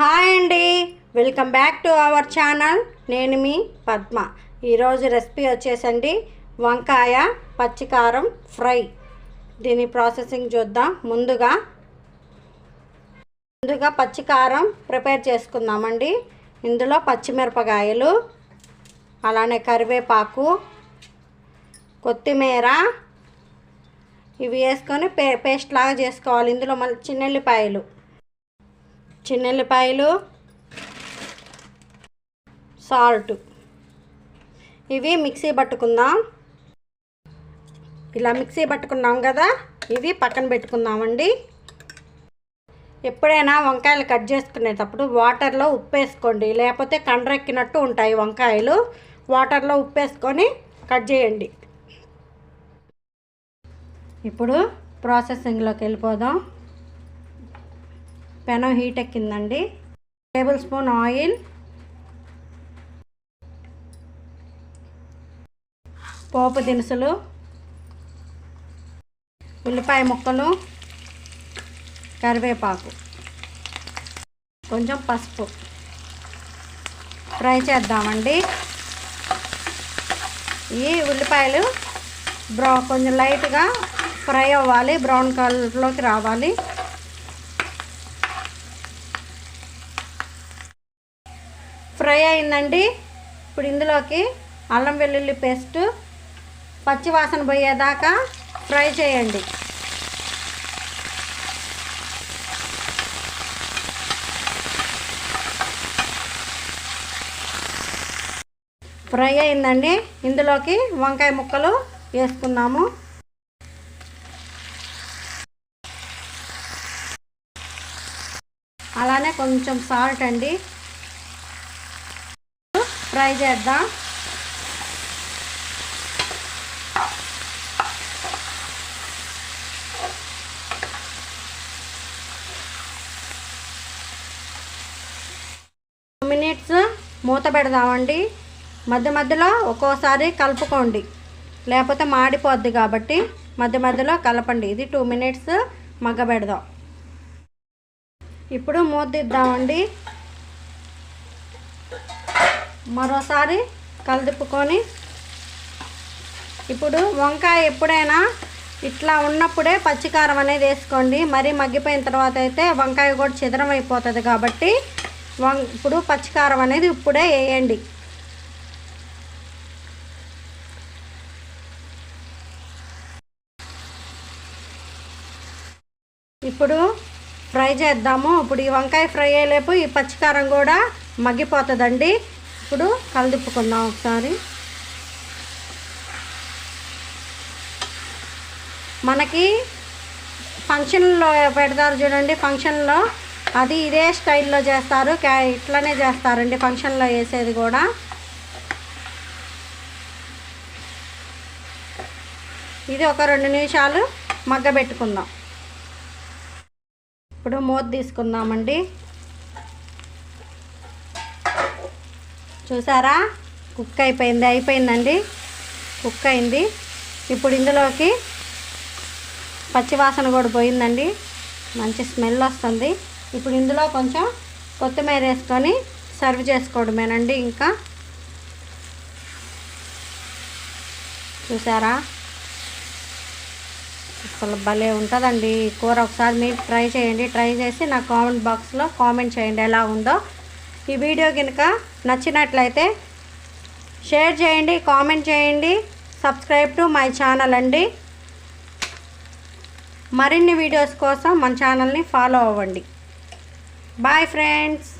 Hi అండి. Welcome back to our channel. నేను మీ పద్మ. ఈరోజు రెసిపీ వచ్చేసండి వంకాయ పచ్చికారం ఫ్రై. దీని ప్రాసెసింగ్ చూద్దాం. ముందుగా ముందుగా పచ్చికారం ప్రిపేర్ చేసుకుందామండి. ఇందులో పచ్చిమిరపకాయలు అలానే కరివేపాకు కొత్తిమీర ఇవి వేసుకొని పే పేస్ట్ లాగా చేసుకోవాలి. ఇందులో మళ్ళీ చిన్నెల్లిపాయలు. చిన్నెల్లిపాయలు సాల్ట్. ఇవి మిక్సీ పట్టుకుందాం. ఇలా మిక్సీ పట్టుకున్నాం కదా ఇవి పక్కన పెట్టుకుందామండి. ఎప్పుడైనా వంకాయలు కట్ చేసుకునేటప్పుడు వాటర్లో ఉప్పు వేసుకోండి లేకపోతే కండ్రెక్కినట్టు ఉంటాయి వంకాయలు. వాటర్లో ఉప్పు వేసుకొని కట్ చేయండి. ఇప్పుడు ప్రాసెసింగ్లోకి వెళ్ళిపోదాం. పెనం హీట్ ఎక్కిందండి. Tablespoon oil. పోపు దినుసులు. ఉల్లిపాయ ముక్కలు. కరివేపాకు. కొంచెం పసుపు. ఫ్రై చేద్దామండి. ఈ ఉల్లిపాయలు బ్రౌ కొంచెం లైట్గా ఫ్రై అవ్వాలి. బ్రౌన్ కలర్లోకి రావాలి. ఫ్రై అయిందండి. ఇప్పుడు ఇందులోకి అల్లం వెల్లుల్లి పేస్ట్ పచ్చి వాసన పోయేదాకా ఫ్రై చేయండి. ఫ్రై అయిందండి. ఇందులోకి వంకాయ ముక్కలు వేసుకున్నాము అలానే కొంచెం సాల్ట్ అండి. ఫ్రై చేద్దాం. మినిట్స్ మూత పెడదామండి. మధ్య మధ్యలో ఒక్కోసారి కలుపుకోండి. లేకపోతే మాడిపోద్ది కాబట్టి మధ్య మధ్యలో కలపండి. ఇది టూ మినిట్స్ మగ్గబెడదాం. ఇప్పుడు మూత ఇద్దామండి మరోసారి కలిదిప్పుకొని ఇప్పుడు వంకాయ ఎప్పుడైనా ఇట్లా ఉన్నప్పుడే పచ్చికారం అనేది వేసుకోండి. మరీ మగ్గిపోయిన తర్వాత అయితే వంకాయ కూడా చిదరం అయిపోతుంది కాబట్టి వం ఇప్పుడు పచ్చికారం అనేది ఇప్పుడే వేయండి. ఇప్పుడు ఫ్రై చేద్దాము. ఇప్పుడు ఈ వంకాయ ఫ్రై అయ్యేలేపు ఈ పచ్చికారం కూడా మగ్గిపోతుందండి. ఇప్పుడు కలదిప్పుకుందాం ఒకసారి. మనకి ఫంక్షన్లో పెడతారు చూడండి ఫంక్షన్లో అది ఇదే స్టైల్లో చేస్తారు క్యా ఇట్లనే చేస్తారండి ఫంక్షన్లో వేసేది కూడా. ఇది ఒక రెండు నిమిషాలు మగ్గబెట్టుకుందాం. ఇప్పుడు మూత తీసుకుందామండి. చూసారా? కుక్ అయిపోయింది అయిపోయిందండి. కుక్ అయింది. ఇప్పుడు ఇందులోకి పచ్చివాసన కూడా పోయిందండి. మంచి స్మెల్ వస్తుంది. ఇప్పుడు ఇందులో కొంచెం కొత్తిమీర వేసుకొని సర్వ్ చేసుకోవడమేనండి ఇంకా. చూసారా? అసలు భలే ఉంటుందండి. కూర ఒకసారి మీరు ట్రై చేయండి. ట్రై చేసి నా కామెంట్ బాక్స్లో కామెంట్ చేయండి ఎలా ఉందో. ఈ వీడియో కనుక నచ్చినట్లయితే షేర్ చేయండి కామెంట్ చేయండి సబ్స్క్రైబ్ టు మై ఛానల్ అండి. మరిన్ని వీడియోస్ కోసం మన ఛానల్ని ఫాలో అవ్వండి. Bye friends.